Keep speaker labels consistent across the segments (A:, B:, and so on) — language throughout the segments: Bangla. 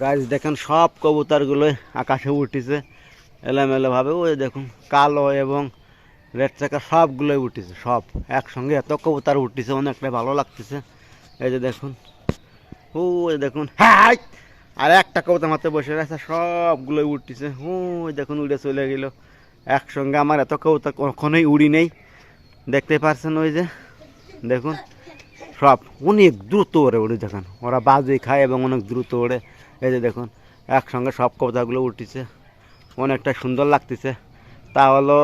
A: গাছ দেখেন সব কবুতরগুলো আকাশে উঠেছে। এলোমেলো ভাবে ওই দেখুন, কালো এবং রেড চাকা সবগুলোই উঠেছে, সব। একসঙ্গে এত কবুতর উঠেছে, অনেকটাই ভালো লাগতেছে। এই যে দেখুন ও দেখুন হ্যাঁ আর একটা কবুতর মাত্র বসে রয়েছে, সবগুলোই উঠতেছে ওই দেখুন, উড়ে চলে গেল। একসঙ্গে আমার এত কবুতর কখনোই উড়ি নেই। দেখতে পারছেন ওই যে, দেখুন, সব। অনেক দ্রুত ওড়ে উড়ে দেখেন। ওরা বাজে খায় এবং অনেক দ্রুত ওড়ে। এই যে দেখুন, একসঙ্গে সব কবুতরগুলো উঠেছে অনেকটা সুন্দর লাগতেছে। তা হলো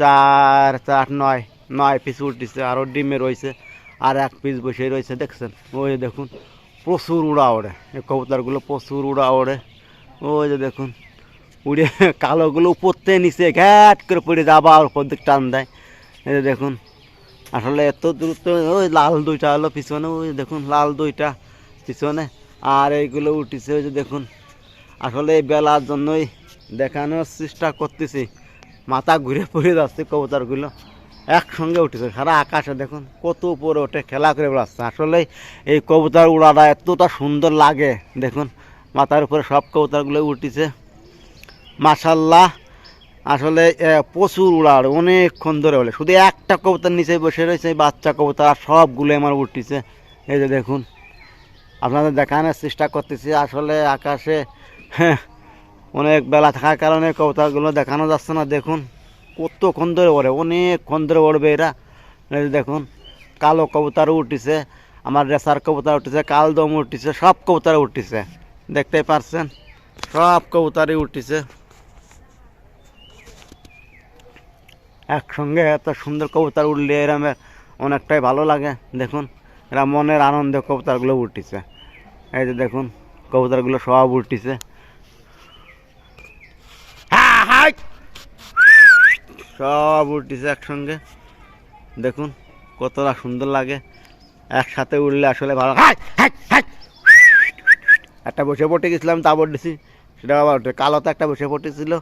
A: চার চার, নয় নয় পিস উঠেছে আরও ডিমে রয়েছে, আর এক পিস বসে রয়েছে, দেখছেন? ওই দেখুন, প্রচুর উড়া ওড়ে। এই কবুতরগুলো প্রচুর উড়া ওড়ে। ওই যে দেখুন, উড়ে কালোগুলো উপর থেকে নিচে ঘ্যাট করে পড়ে যায়, আবার উপর দিক টান দেয়। এই যে দেখুন, আসলে এত দ্রুত, ওই লাল দুইটা হলো পিছনে, ওই দেখুন, লাল দুইটা পিছনে। আর এইগুলো উঠেছে ওই যে দেখুন। আসলে এই বেলার জন্যই দেখানোর চেষ্টা করতেছি। মাথা ঘুরে পড়ে যাচ্ছে কবুতরগুলো। একসঙ্গে উঠেছে, সারা আকাশে দেখুন, কত উপরে ওঠে, খেলা করে বেড়াচ্ছে। আসলে এই কবুতর উড়াটা এতটা সুন্দর লাগে, দেখুন। মাথার উপরে সব কবুতরগুলো উঠেছে। মাসাল্লাহ আসলে প্রচুর উড়ার, অনেকক্ষণ ধরে হলে শুধু একটা কবুতর নিচে বসে রয়েছে বাচ্চা কবুতর আর সবগুলো আমার উঠতেছে এই যে দেখুন আপনাদের দেখানোর চেষ্টা করতেছি। আসলে আকাশে হ্যাঁ অনেক বেলা থাকার কারণে কবুতরগুলো দেখানো যাচ্ছে না। দেখুন কতক্ষণ ধরে ওড়ে অনেকক্ষণ ধরে উড়বে এরা। দেখুন, কালো কবুতর উঠেছে, আমার রেসার কবুতর উঠেছে, কালদম উঠেছে, সব কবুতর উঠেছে। দেখতে পারছেন? সব কবুতরই উঠেছে। একসঙ্গে এত সুন্দর কবুতর উঠলে এরমের অনেকটাই ভালো লাগে। দেখুন এরা মনের আনন্দে কবুতরগুলো উঠতেছে এই যে দেখুন, কবুতারগুলো সব উঠতেছে সব উঠতেছে একসঙ্গে। দেখুন, কতটা সুন্দর লাগে। একসাথে উঠলে আসলে ভালো। একটা বসে পড়তে গেছিলাম, তা বলতেছি, সেটা আবার উঠে। কালোতে একটা বসে পড়তেছিল।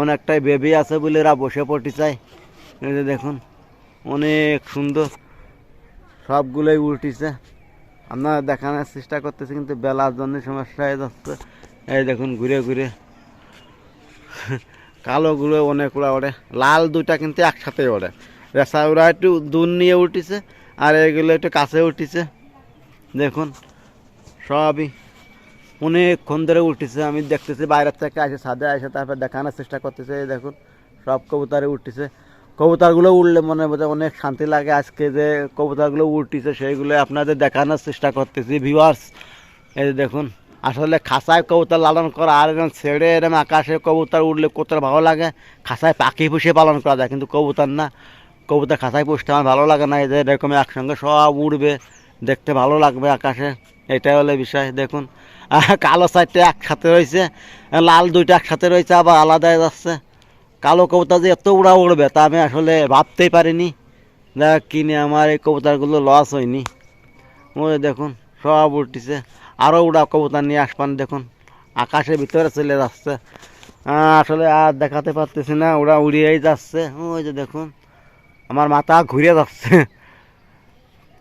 A: অনেকটাই বেবি আছে বলে এরা বসে পড়তে চায়। দেখুন, অনেক সুন্দর। সবগুলোই উল্টিছে। আপনারা দেখানোর চেষ্টা করতেছে, কিন্তু বেলার জন্য সমস্যা হয়ে যাচ্ছে। এই দেখুন, ঘুরে ঘুরে। কালোগুলো অনেক ওরা ওড়ে। লাল দুইটা কিন্তু একসাথে ওড়ে। রেসা ওরা একটু দূর নিয়ে উঠিছে আর এগুলো একটু কাছে উঠিছে দেখুন, সবই অনেকক্ষণ ধরে উঠেছে আমি দেখতেছি বাইরের থেকে আসে, ছাদে আসে, তারপর দেখানোর চেষ্টা করতেছে। এই দেখুন, সব কবুতারে উঠতেছে কবুতরগুলো উঠলে মনে বোধহয় অনেক শান্তি লাগে আজকে যে কবুতরগুলো উঠতেছে সেইগুলো আপনাদের দেখানোর চেষ্টা করতেছি। ভিউয়ার্স এই দেখুন, আসলে খাসায় কবুতর লালন করা আর এরকম ছেড়ে এরকম আকাশে কবুতর উঠলে কত ভালো লাগে। খাসায় পাখি পুষে পালন করা যায়, কিন্তু কবুতর না। কবুতর খাসায় পুষতে আমার ভালো লাগে না যে এরকম একসঙ্গে সব উড়বে, দেখতে ভালো লাগবে আকাশে। এটাই হলো বিষয়, দেখুন। কালো সাইডটা একসাথে রয়েছে, লাল দুইটা একসাথে রয়েছে, আবার আলাদা যাচ্ছে। কালো কবুতর যে এত উড়া উড়বে তা আমি আসলে ভাবতেই পারিনি। দেখ কিনে আমার এই কবুতরগুলো লস হয়নি। ওই দেখুন, সব উঠতেছে আরও উড়া কবুতর নিয়ে আসপান দেখুন। আকাশের ভিতরে চলে যাচ্ছে। আসলে আর দেখাতে পারতেছি না ওরা উড়িয়েই যাচ্ছে। ওই যে দেখুন, আমার মাথা ঘুরে যাচ্ছে।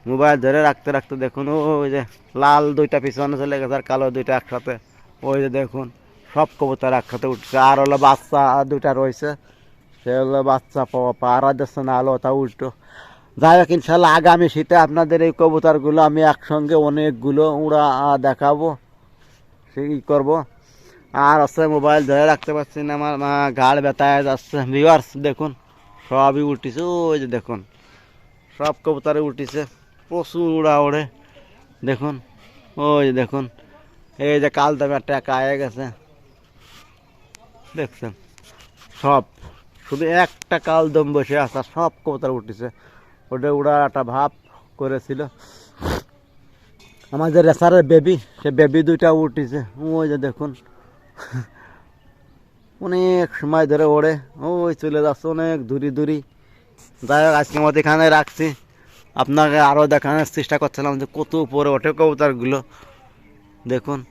A: মোবাইল ধরে রাখতে রাখতে দেখুন, ওই যে লাল দুইটা পিছনে চলে গেছে আর কালো দুইটা একসাথে। ওই যে দেখুন সব কবুতর একসাথে উঠছে। আর হলো বাচ্চা দুইটা রয়েছে। সে হলো বাচ্চা পাড়া যাচ্ছে না হলো ওটা উল্টো। যাই হোক, ইনশাল্লাহ আগামী শীতে আপনাদের এই কবুতরগুলো আমি একসঙ্গে অনেকগুলো উড়া দেখাবো সেই করব। আর হচ্ছে মোবাইল ধরে রাখতে পারছি না, আমার ঘাড় ব্যথায় যাচ্ছে। ভিউয়ার্স, দেখুন, সবই উঠেছে ওই যে দেখুন, সব কবুতরে উঠেছে প্রচুর উড়া ওড়ে। দেখুন, ওই যে দেখুন, এই যে কাল দামে টাকা আয়ে গেছে। দেখছেন? সব, শুধু একটা কাল দম বসে আসা সব কবুতর উঠেছে। ওটা উড়া একটা ভাব করেছিল। আমাদের রেসারের বেবি, সে বেবি দুইটা উঠেছে। ওই যে দেখুন। অনেক সময় ধরে ওড়ে। ওই চলে যাচ্ছে, অনেক দূরি দূরি। যাই হোক, আজকে আমাদের এখানে রাখছি। আপনাকে আরও দেখানোর চেষ্টা করছিলাম যে কত উপরে ওঠে কবুতরগুলো। দেখুন।